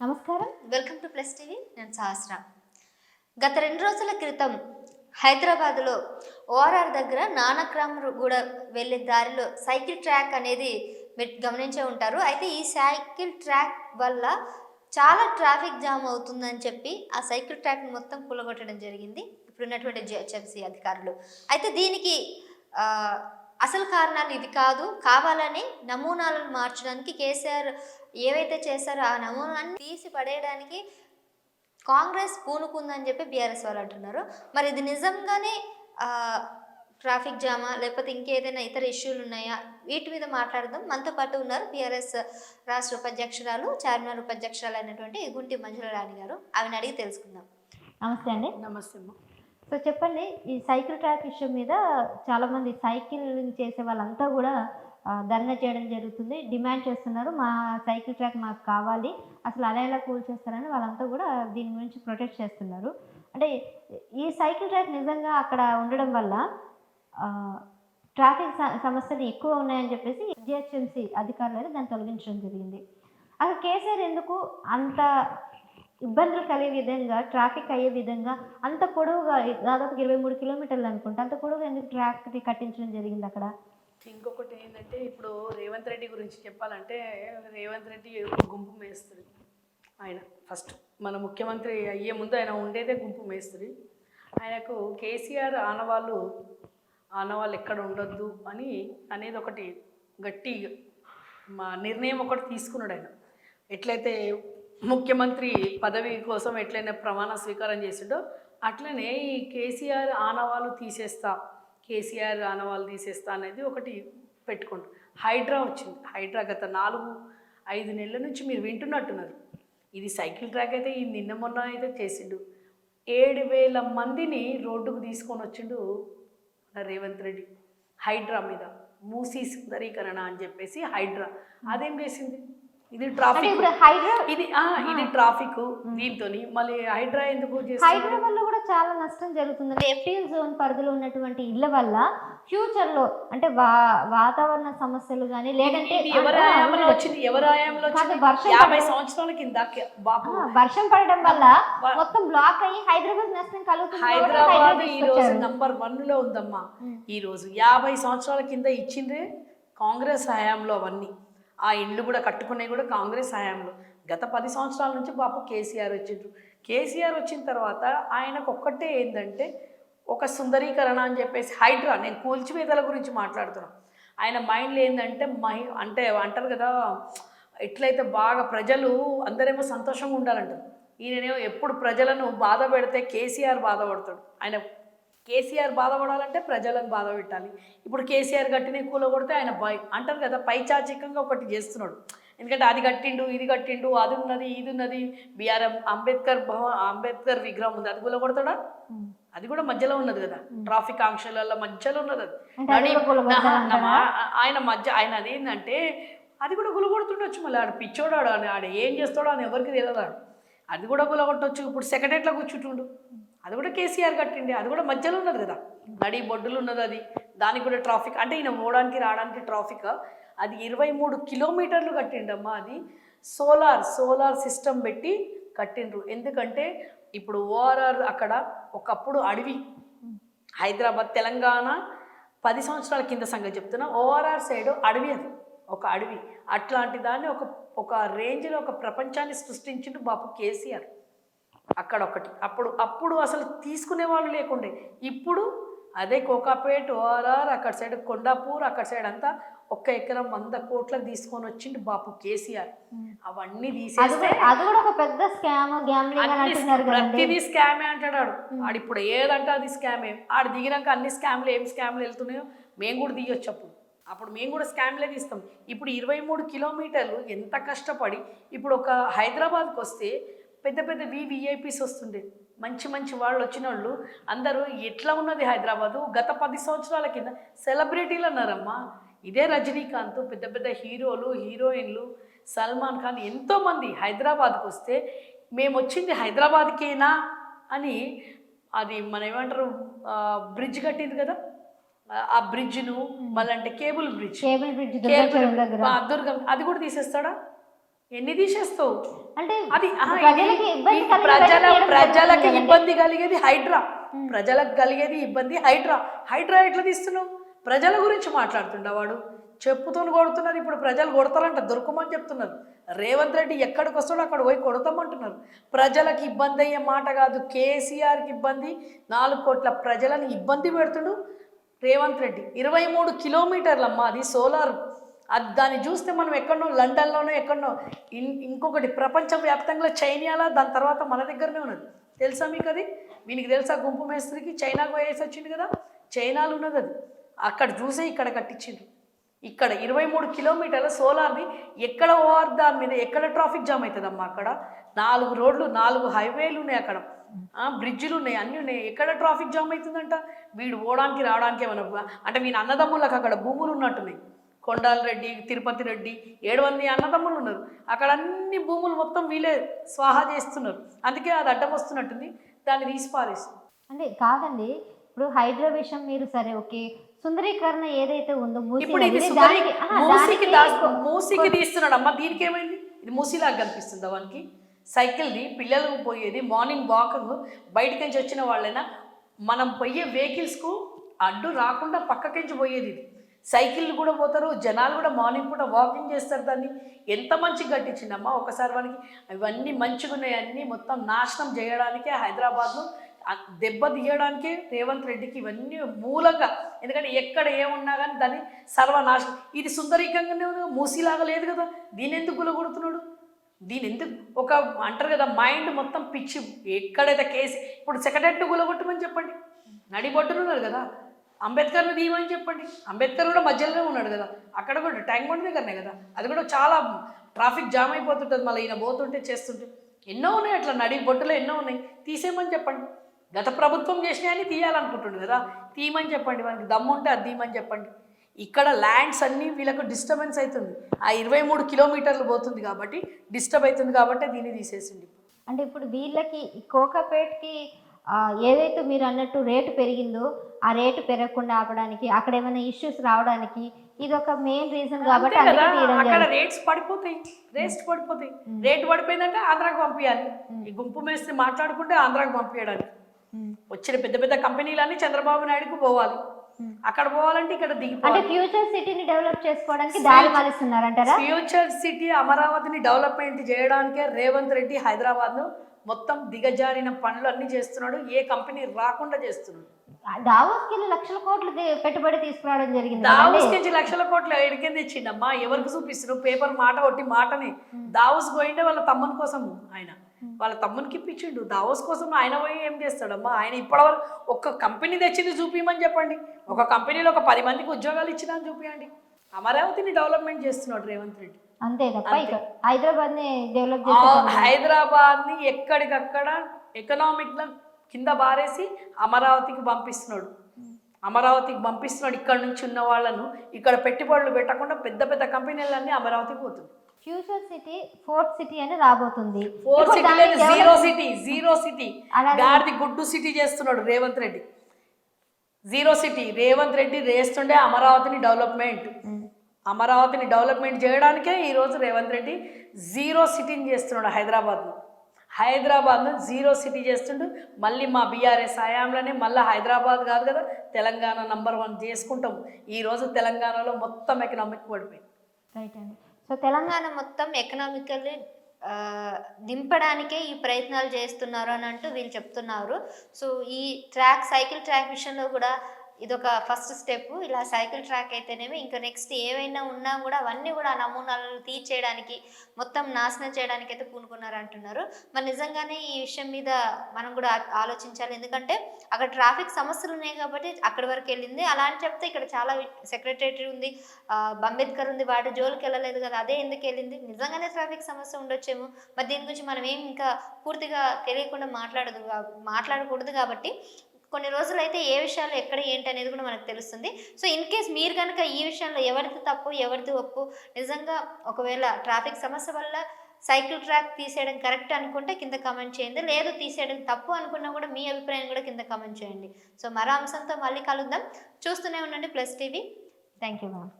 నమస్కారం. Welcome to plus TV నేను సహస్ర. గత రెండు రోజుల క్రితం హైదరాబాద్లో ఓఆర్ఆర్ దగ్గర నానక్రామ్ కూడా వెళ్ళే దారిలో సైకిల్ ట్రాక్ అనేది మీరు గమనించే ఉంటారు. అయితే ఈ సైకిల్ ట్రాక్ వల్ల చాలా ట్రాఫిక్ జామ్ అవుతుందని చెప్పి ఆ సైకిల్ ట్రాక్ మొత్తం కూలగొట్టడం జరిగింది. ఇప్పుడున్నటువంటి జిహెచ్ఎంసీ అధికారులు. అయితే దీనికి అసలు కారణాలు ఇవి కాదు. కావాలని నమూనాలను మార్చడానికి కేసీఆర్ ఏవైతే చేశారో ఆ నమూనాన్ని తీసి పడేయడానికి కాంగ్రెస్ పూనుకుందని చెప్పి బీఆర్ఎస్ వాళ్ళు అంటున్నారు. మరి ఇది నిజంగానే ట్రాఫిక్ జామా లేకపోతే ఇంకేదైనా ఇతర ఇష్యూలు ఉన్నాయా? వీటి మీద మాట్లాడదాం. మనతో పాటు ఉన్నారు బీఆర్ఎస్ రాష్ట్ర ఉపాధ్యక్షురాలు చార్మినార్ ఉపాధ్యక్షురాలు అయినటువంటి గుంటి మంజుల రాణి గారు. ఆమెను అడిగి తెలుసుకుందాం. నమస్తే అండి. నమస్తే సో చెప్పండి ఈ సైకిల్ ట్రాక్ ఇష్యూ మీద చాలామంది సైకిలింగ్ చేసే వాళ్ళంతా కూడా ధర్నా చేయడం జరుగుతుంది. డిమాండ్ చేస్తున్నారు. మా సైకిల్ ట్రాక్ మాకు కావాలి. అసలు అలా ఎలా కూల్ చేస్తారని వాళ్ళంతా కూడా దీని గురించి ప్రొటెక్ట్ చేస్తున్నారు. అంటే ఈ సైకిల్ ట్రాక్ నిజంగా అక్కడ ఉండడం వల్ల ట్రాఫిక్ సమస్యలు ఎక్కువ ఉన్నాయని చెప్పేసి జిహెచ్ఎంసీ అధికారులు అయితే దాన్ని తొలగించడం జరిగింది. అసలు కేసీఆర్ ఎందుకు అంత ఇబ్బందులు కలిగే విధంగా ట్రాఫిక్ అయ్యే విధంగా అంత పొడవుగా దాదాపు ఇరవై మూడు కిలోమీటర్లు అనుకుంటా అంత పొడవుగా ఎందుకు ట్రాక్ కట్టించడం జరిగింది అక్కడ? ఇంకొకటి ఏంటంటే ఇప్పుడు రేవంత్ రెడ్డి గురించి చెప్పాలంటే రేవంత్ రెడ్డి గుంపు మేస్తుంది ఆయన. ఫస్ట్ మన ముఖ్యమంత్రి అయ్యే ముందు ఆయన ఉండేదే గుంపు మేస్తుంది ఆయనకు కేసీఆర్ ఆనవాళ్ళు ఆనవాళ్ళు ఎక్కడ ఉండొద్దు అని అనేది ఒకటి గట్టి మా నిర్ణయం ఒకటి తీసుకున్నాడు ఆయన. ఎట్లయితే ముఖ్యమంత్రి పదవి కోసం ఎట్లయినా ప్రమాణ స్వీకారం చేసిండో అట్లనే ఈ కేసీఆర్ ఆనవాళ్ళు తీసేస్తా కేసీఆర్ ఆనవాళ్ళు తీసేస్తా అనేది ఒకటి పెట్టుకోండి హైడ్రా వచ్చింది. హైడ్రా గత నాలుగు ఐదు నెలల నుంచి మీరు వింటున్నట్టున్నారు. ఇది సైకిల్ ట్రాక్ అయితే ఈ నిన్న మొన్న అయితే చేసిండు. ఏడు వేల మందిని రోడ్డుకు తీసుకొని వచ్చిండు రేవంత్ రెడ్డి. హైడ్రా మీద మూసీ సుందరీకరణ అని చెప్పేసి హైడ్రా. అదేం చేసింది? ఇది ట్రాఫిక్. హైడ్రా ఇది ఇది ట్రాఫిక్ దీంతో మళ్ళీ హైడ్రా ఎందుకు హైడ్రా వల్ల కూడా చాలా నష్టం జరుగుతుంది ఎఫ్టీఎల్ జోన్ పరిధిలో ఉన్నటువంటి ఇళ్ళ వల్ల ఫ్యూచర్లో అంటే వా వాతావరణ సమస్యలు కానీ లేదంటే వచ్చింది? యాభై సంవత్సరాల కింద వర్షం పడడం వల్ల మొత్తం బ్లాక్ అయ్యి హైదరాబాద్ నష్టం కలుగుతుంది హైదరాబాద్ ఈ రోజు. నంబర్ వన్లో ఉందమ్మా. ఈ రోజు యాభై సంవత్సరాల కింద ఇచ్చిందే కాంగ్రెస్ హయాంలో అవన్నీ. ఆ ఇండ్లు కూడా కట్టుకునేవి కూడా కాంగ్రెస్ హయాంలో. గత పది సంవత్సరాల నుంచి బాపు కేసీఆర్ వచ్చిండ్రు. కేసీఆర్ వచ్చిన తర్వాత ఆయనకు ఒక్కటే ఏంటంటే ఒక సుందరీకరణ అని చెప్పేసి హైడ్రా నేను కూల్చివేతల గురించి మాట్లాడుతున్నాను ఆయన మైండ్లో ఏంటంటే మహి అంటే అంటారు కదా ఎట్లయితే బాగా ప్రజలు అందరేమో సంతోషంగా ఉండాలంటారు. ఈయనేమో ఎప్పుడు ప్రజలను బాధ పెడితే కేసీఆర్ బాధపడతాడు. ఆయన కేసీఆర్ బాధపడాలంటే ప్రజలను బాధ పెట్టాలి. ఇప్పుడు కేసీఆర్ కట్టిన కూల కొడితే ఆయన బై అంటారు కదా పైచాచికంగా ఒకటి చేస్తున్నాడు. ఎందుకంటే అది కట్టిండు ఇది కట్టిండు అది ఉన్నది ఇది ఉన్నది. బిఆర్ఎం అంబేద్కర్ భవ అంబేద్కర్ విగ్రహం ఉంది అది కూల కొడతాడా ఉమ్. అది కూడా మధ్యలో ఉన్నది కదా. ట్రాఫిక్ ఆంక్షలలో మధ్యలో ఉన్నది అది. అది ఆయన మధ్య ఆయన అదేంటంటే అది కూడా గులగొడుతుండొచ్చు మళ్ళీ. ఆడ పిచ్చోడు ఆడు ఏం చేస్తాడో అని ఎవరికి తెలియదు అది కూడా గులగొట్టొచ్చు ఇప్పుడు సెక్రటరీలో కూర్చుంటుండు. అది కూడా కేసీఆర్ కట్టిండే అది కూడా మధ్యలో ఉన్నది కదా. నడి బొడ్డులు ఉన్నది అది. దానికి కూడా ట్రాఫిక్ అంటే ఈయన పోవడానికి రావడానికి ట్రాఫిక్ అది ఇరవై మూడు కిలోమీటర్లు కట్టిండమ్మా అది. సోలార్ సోలార్ సిస్టమ్ పెట్టి కట్టిండ్రు. ఎందుకంటే ఇప్పుడు ఓఆర్ఆర్ అక్కడ ఒకప్పుడు అడవి. హైదరాబాద్ తెలంగాణ పది సంవత్సరాల కింద సంగతి చెప్తున్నా. ఓఆర్ఆర్ సైడ్ అడవి అది ఒక అడవి. అట్లాంటి దాన్ని ఒక ఒక రేంజ్లో ఒక ప్రపంచాన్ని సృష్టించిండు బాపు కేసీఆర్. అక్కడ ఒకటి అప్పుడు అప్పుడు అసలు తీసుకునే వాళ్ళు లేకుండే. ఇప్పుడు అదే కోకాపేట్ ఓఆర్ఆర్ అక్కడ సైడ్ కొండాపూర్ అక్కడ సైడ్ అంతా ఒక్క ఎకరం వంద కోట్లకు తీసుకొని వచ్చిండు బాపు కేసీఆర్. అవన్నీ తీసేస్తే అది కూడా ఒక పెద్ద స్కామ్ ప్రతిదీ స్కామే అంటాడు ఆడు ఆడు ఇప్పుడు ఏదంటే అది స్కామే. ఆడు దిగినాక అన్ని స్కామ్లు ఏం స్కామ్లు వెళ్తున్నాయో మేము కూడా దిగొచ్చు అప్పుడు. అప్పుడు మేము కూడా స్కామ్లే తీస్తాం. ఇప్పుడు ఇరవై మూడు కిలోమీటర్లు ఎంత కష్టపడి ఇప్పుడు ఒక హైదరాబాద్కి వస్తే పెద్ద పెద్ద వివిఐపీస్ వస్తుండే. మంచి మంచి వాళ్ళు వచ్చిన వాళ్ళు అందరూ ఎట్లా ఉన్నది హైదరాబాదు? గత పది సంవత్సరాల కింద సెలబ్రిటీలు అన్నారమ్మా. ఇదే రజనీకాంత్ పెద్ద పెద్ద హీరోలు హీరోయిన్లు సల్మాన్ ఖాన్ ఎంతోమంది హైదరాబాద్కి వస్తే మేము వచ్చింది హైదరాబాద్కేనా అని అది మన ఏమంటారు బ్రిడ్జ్ కట్టింది కదా? ఆ- బ్రిడ్జ్ను మళ్ళీ అంటే cable bridge cable bridge Durgam అది కూడా తీసేస్తాడా? ఎన్ని తీసేస్తావు? అంటే అది ప్రజల ప్రజలకు. ఇబ్బంది కలిగేది హైడ్రా. ప్రజలకు కలిగేది ఇబ్బంది హైడ్రా. హైడ్రా ఎట్లా తీస్తున్నావు? ప్రజల గురించి మాట్లాడుతుండ వాడు? చెప్పుతో కొడుతున్నారు ఇప్పుడు ప్రజలు కొడతారంట దొరకమని చెప్తున్నారు. రేవంత్ రెడ్డి ఎక్కడికి వస్తాడో అక్కడ పోయి కొడతామంటున్నారు. ప్రజలకు ఇబ్బంది అయ్యే మాట కాదు కేసీఆర్కి ఇబ్బంది. నాలుగు కోట్ల ప్రజలను ఇబ్బంది పెడుతుడు రేవంత్ రెడ్డి. ఇరవై మూడు కిలోమీటర్లమ్మా అది సోలార్. అది దాన్ని చూస్తే మనం ఎక్కడనో లండన్లోనో ఎక్కడనో ఇన్ ఇంకొకటి ప్రపంచవ్యాప్తంగా చైనాలో దాని తర్వాత మన దగ్గరనే ఉన్నది. తెలుసా మీకు అది? వీనికి తెలుసా గుంపు మేస్త్రికి? చైనాకు పోయేసి వచ్చింది కదా? చైనాలో ఉన్నది అది. అక్కడ చూసే ఇక్కడ కట్టించిండ్రు. ఇక్కడ ఇరవై మూడు కిలోమీటర్ల సోలార్ది ఎక్కడ ఓవర్ దాని మీద ఎక్కడ ట్రాఫిక్ జామ్ అవుతుందమ్మా అక్కడ? నాలుగు రోడ్లు నాలుగు హైవేలు ఉన్నాయి అక్కడ. ఆ, బ్రిడ్జిలు ఉన్నాయి అన్నీ ఉన్నాయి. ఎక్కడ ట్రాఫిక్ జామ్ అవుతుందంట? వీడు పోవడానికి రావడానికి ఏమన్నా అంటే వీని అన్నదమ్ములకు అక్కడ భూములు ఉన్నట్టున్నాయి. కొండాల రెడ్డి తిరుపతి రెడ్డి ఏడు మంది అన్నదమ్ములు ఉన్నారు. అక్కడ అన్ని భూములు మొత్తం వీళ్ళే స్వాహా చేస్తున్నారు. అందుకే అది అడ్డం వస్తున్నట్టుంది. దాన్ని తీసి పారేస్తుంది అంటే కాదండి ఇప్పుడు హైడ్రా విషయం మీరు సరే ఓకే సుందరీకరణ ఏదైతే ఉందో మూసికి తీస్తున్నాడు అమ్మ. దీనికి ఏమైంది ఇది మూసిలాగా కనిపిస్తుందా వానికి. సైకిల్ది పిల్లలు పోయేది మార్నింగ్ వాకింగ్. బయటకి నుంచి వచ్చిన వాళ్ళైనా మనం పోయే వెహికల్స్కు అడ్డు రాకుండా పక్కకించి పోయేది ఇది. సైకిళ్ళు కూడా పోతారు జనాలు కూడా మార్నింగ్ కూడా వాకింగ్ చేస్తారు దాన్ని. ఎంత మంచిగా కట్టించిందమ్మా ఒకసారి వానికి ఇవన్నీ మంచిగా ఉన్నాయి అన్నీ మొత్తం నాశనం చేయడానికే హైదరాబాద్ను దెబ్బ తీయడానికే రేవంత్ రెడ్డికి ఇవన్నీ మూలంగా. ఎందుకంటే ఎక్కడ ఏమున్నా కానీ దాన్ని సర్వనాశనం. ఇది సుందరీకంగానే ఉంది మూసీలాగా లేదు కదా. దీని ఎందుకు గులగొడుతున్నాడు? దీని ఎందుకు? ఒక అంటారు కదా మైండ్ మొత్తం పిచ్చి. ఎక్కడైతే కేసు ఇప్పుడు సెక్రటరీ గులగొట్టమని చెప్పండి. నడిబొట్టునున్నారు కదా. అంబేద్కర్ని తీయమని చెప్పండి. అంబేద్కర్ కూడా మధ్యలోనే ఉన్నాడు కదా. అక్కడ కూడా ట్యాంక్ బండ్ దగ్గరనే కదా. అది కూడా చాలా ట్రాఫిక్ జామ్ అయిపోతుంటుంది. మళ్ళీ ఈయన పోతుంటే చేస్తుంటే. ఎన్నో ఉన్నాయి అట్లా. నడి బొట్టులో ఎన్నో ఉన్నాయి. తీసేయమని చెప్పండి. గత ప్రభుత్వం చేసినాయని తీయాలనుకుంటుండే కదా. తీయమని చెప్పండి. మనకి దమ్ము ఉంటే అది తీయమని చెప్పండి. ఇక్కడ ల్యాండ్స్ అన్నీ వీళ్ళకు డిస్టర్బెన్స్ అవుతుంది. ఆ ఇరవై మూడు కిలోమీటర్లు పోతుంది కాబట్టి డిస్టర్బ్ అవుతుంది కాబట్టి దీన్ని తీసేసింది అంటే ఇప్పుడు వీళ్ళకి కోకాపేట్కి ఏదైతే మీరు అన్నట్టు రేటు పెరిగిందో ఆ రేటు పెరగకుండా ఆపడానికి అక్కడ ఏమైనా ఇష్యూస్ రావడానికి ఇది ఒక మెయిన్ రీజన్ కాబట్టి అక్కడ. రేట్స్ పడిపోతాయి. రేట్స్ పడిపోతాయి. రేట్ పడిపోయిందంటే ఆంధ్రాకి పంపించాలి ఈ గుంపు మేస్త్రి మాట్లాడుకుంటే ఆంధ్రాకి పంపించడానికి. వచ్చిన పెద్ద పెద్ద కంపెనీలన్నీ చంద్రబాబు నాయుడుకు పోవాలి. అక్కడ పోవాలంటే ఇక్కడ అంటే దిగిపోవాలి ఫ్యూచర్ సిటీని డెవలప్ చేసుకోవడానికి దారి మలుస్తున్నారంటారా ఫ్యూచర్ సిటీ అమరావతిని డెవలప్మెంట్ చేయడానికే రేవంత్ రెడ్డి హైదరాబాద్ను మొత్తం దిగజారిన పనులు అన్ని చేస్తున్నాడు. ఏ కంపెనీ రాకుండా చేస్తున్నాడు. లక్షల కోట్లు పెట్టుబడి తీసుకురావడం జరిగింది దావూస్. నుంచి లక్షల కోట్లు ఎడికింది ఇచ్చిండమ్మా ఎవరికి చూపిస్తున్నాడు పేపర్ మాట కొట్టి మాటని. దావూస్ పోయిండే వాళ్ళ తమ్ముని కోసం ఆయన. వాళ్ళ తమ్మునికి ఇప్పించిండు. దావోస్ కోసం ఆయన పోయి ఏం చేస్తాడమ్మా? ఆయన ఇప్పటివరకు ఒక్క కంపెనీ తెచ్చింది చూపించమని చెప్పండి. ఒక కంపెనీలో ఒక పది మందికి ఉద్యోగాలు ఇచ్చినా అని చూపించండి అమరావతిని డెవలప్మెంట్ చేస్తున్నాడు రేవంత్ రెడ్డి. అంతే తప్ప హైదరాబాద్ని డెవలప్ హైదరాబాద్ని ఎక్కడికక్కడ ఎకనామిక్ కింద బారేసి అమరావతికి పంపిస్తున్నాడు. అమరావతికి పంపిస్తున్నాడు. ఇక్కడ నుంచి ఉన్న వాళ్ళను ఇక్కడ పెట్టుబడులు పెట్టకుండా పెద్ద పెద్ద కంపెనీలన్నీ అమరావతికి పోతుంది ఫ్యూచర్ సిటీ ఫోర్త్ సిటీ అని రాబోతుంది. ఫోర్ ఇప్పుడు city zero city zero city. గాడిది గుడ్డు సిటీ చేస్తున్నాడు రేవంత్ రెడ్డి. జీరో సిటీ రేవంత్ రెడ్డి చేస్తుండే అమరావతిని డెవలప్మెంట్. అమరావతిని డెవలప్మెంట్ చేయడానికే ఈరోజు రేవంత్ రెడ్డి జీరో సిటీని చేస్తున్నాడు హైదరాబాద్ను హైదరాబాద్ను జీరో సిటీ చేస్తుండు. మళ్ళీ మా బీఆర్ఎస్ హయాంలోనే మళ్ళీ హైదరాబాద్ కాదు కదా తెలంగాణ నంబర్ వన్ చేసుకుంటాం. ఈరోజు తెలంగాణలో మొత్తం ఎకనామిక్ పడిపోయింది రైట్ అండి. సో తెలంగాణ మొత్తం ఎకనామికల్లీ దింపడానికే ఈ ప్రయత్నాలు చేస్తున్నారు అని అంటూ వీళ్ళు చెప్తున్నారు. సో ఈ ట్రాక్ సైకిల్ ట్రాక్ విషయంలో కూడా ఇదొక ఫస్ట్ స్టెప్. ఇలా సైకిల్ ట్రాక్ అయితేనేమి ఇంకా నెక్స్ట్ ఏవైనా ఉన్నా కూడా అవన్నీ కూడా ఆ నమూనాలను తీర్చేయడానికి మొత్తం నాశనం చేయడానికి అయితే పూనుకున్నారు అంటున్నారు మరి నిజంగానే ఈ విషయం మీద మనం కూడా ఆలోచించాలి. ఎందుకంటే అక్కడ ట్రాఫిక్ సమస్యలు ఉన్నాయి కాబట్టి అక్కడి వరకు వెళ్ళింది. అలా అని చెప్తే ఇక్కడ చాలా సెక్రటరీ ఉంది. అంబేద్కర్ ఉంది. వాటి జోలికి వెళ్ళలేదు కదా అదే ఎందుకు వెళ్ళింది? నిజంగానే ట్రాఫిక్ సమస్య ఉండొచ్చేమో. మరి దీని గురించి మనం ఏం ఇంకా పూర్తిగా తెలియకుండా మాట్లాడదు మాట్లాడకూడదు కాబట్టి కొన్ని రోజులు అయితే ఏ విషయాలు ఎక్కడ ఏంటి అనేది కూడా మనకు తెలుస్తుంది. సో ఇన్ కేస్ మీరు కనుక ఈ విషయంలో ఎవరిది తప్పు ఎవరిది ఒప్పు నిజంగా ఒకవేళ ట్రాఫిక్ సమస్య వల్ల సైకిల్ ట్రాక్ తీసేయడం కరెక్ట్ అనుకుంటే కింద కమెంట్ చేయండి. లేదు తీసేయడం తప్పు అనుకున్నా కూడా మీ అభిప్రాయం కూడా కింద కమెంట్ చేయండి. సో మరో అంశంతో మళ్ళీ కలుద్దాం. చూస్తూనే ఉండండి plus TV. Thank you ma'am.